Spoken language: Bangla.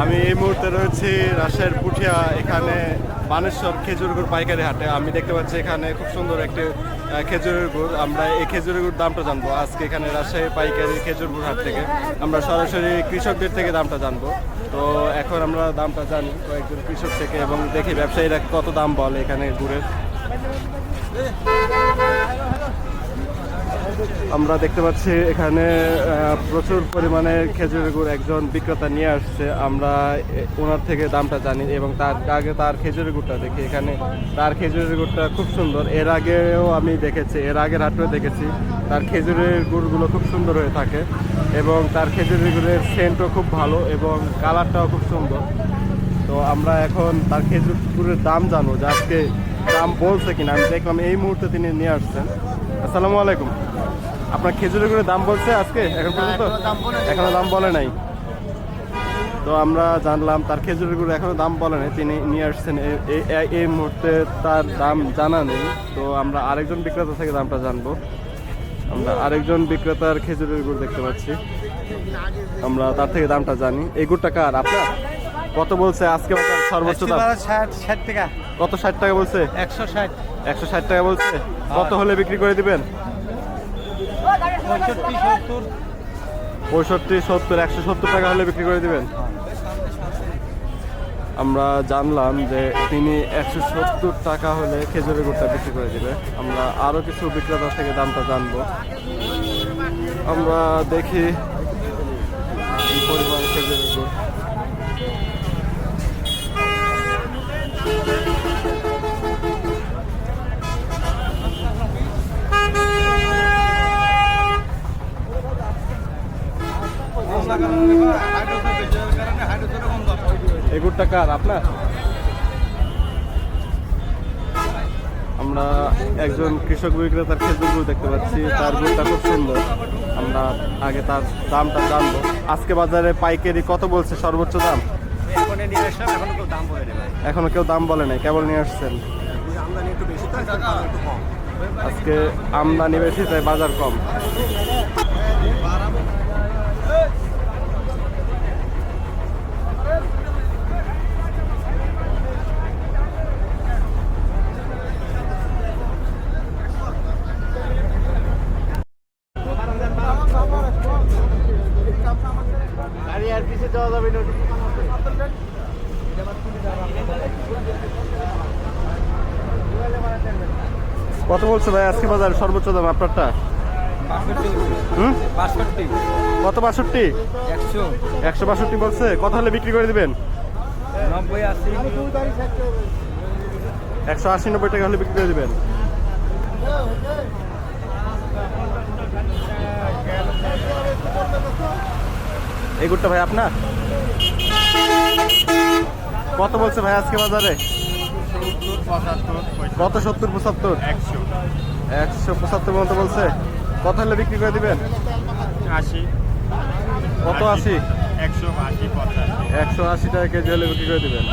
আমি এই মুহূর্তে রয়েছি রাজশাহীর পুঠিয়া, এখানে বানেশ্বর খেজুর গুড় পাইকারি হাটে। আমি দেখতে পাচ্ছি এখানে খুব সুন্দর একটি খেজুরের গুড়। আমরা এই খেজুরের গুড় দামটা জানব। আজকে এখানে রাজশাহী পাইকারি খেজুর গুড় হাট থেকে। আমরা সরাসরি কৃষকদের থেকে দামটা জানব। তো এখন আমরা দামটা জানি কয়েকজন কৃষক থেকে এবং দেখি ব্যবসায়ীরা কত দাম বলে এখানে গুড়ের। আমরা দেখতে পাচ্ছি এখানে প্রচুর পরিমাণে খেজুরের গুড় একজন বিক্রেতা নিয়ে আসছে। আমরা ওনার থেকে দামটা জানি এবং তার, আগে তার খেজুরের গুড়টা দেখি। এখানে তার খেজুরের গুড়টা খুব সুন্দর। এর আগেও আমি দেখেছি, এর আগের হাটেও দেখেছি, তার খেজুরের গুড়গুলো খুব সুন্দর হয়ে থাকে এবং তার খেজুরের গুড়ের সেন্টও খুব ভালো এবং কালারটাও খুব সুন্দর। তো আমরা এখন তার খেজুর গুড়ের দাম জানব যে আজকে দাম বলছে কিনা। আমি দেখলাম এই মুহূর্তে তিনি নিয়ে আসছেন। আসসালামু আলাইকুম। আপনার খেজুরের গুড়ের দাম বলছে আজকে? এখন পর্যন্ত? এখনও দাম বলে নাই। তো আমরা জানলাম তার খেজুরের গুড় এখনও দাম বলে নাই। তিনি নিয়ে আসছেন। এই মুহূর্তে তার দাম জানা নেই। তো আমরা আরেকজন বিক্রেতা থেকে দামটা জানব। আমরা আরেকজন বিক্রেতার খেজুরের গুড় দেখতে পাচ্ছি। আমরা তার থেকে দামটা জানি। এই গুড়টা কার? আপনার? কত বলছে আজকে সর্বোচ্চ দাম? ষাট ষাট টাকা। কত ষাট টাকা বলছে? একশো ষাট। একশো ষাট টাকা বলছে? কত হলে বিক্রি করে দিবেন? পঁয়ষট্টি, সত্তর একশো সত্তর টাকা হলে বিক্রি করে দিবেন। আমরা জানলাম যে তিনি একশো সত্তর টাকা হলে খেজুরের গুড়টা বিক্রি করে দিবে। আমরা আরও কিছু বিক্রেতার থেকে দামটা জানব। আমরা দেখি পরিমাণ খেজুরের গুড়। কার? আপনার? আমরা একজন কৃষক বিক্রেতার খেজুর গুড় দেখতে পাচ্ছি তার গুড়টা খুব সুন্দর। আমরা আগে তার দামটা জানব। আজকে বাজারে পাইকারি কত বলছে সর্বোচ্চ দাম? এখন কেউ দাম বলে নাই কেবল নিয়ে আসছেন। আজকে আমদানি বেশি তাই বাজার কম। যাবে কত বলছো ভাই? আজকে বাজার সর্বোচ্চ দাম, আপনারটা? কত বাষট্টি? একশো বাষট্টি বলছে। কত হলে বিক্রি করে দিবেন? একশো আশি নব্বই টাকা হলে বিক্রি করে দিবেন। এই গুড়টা ভাই আপনার? কত বলছে ভাই আজকে বাজারে? কত সত্তর পঁচাত্তর? একশো একশো পঁচাত্তর মতো বলছে। কত হলে বিক্রি করে দিবেন? আশি। কত আশি? একশো আশি একশো আশি টাকা কেজি হলে বিক্রি করে দিবেন।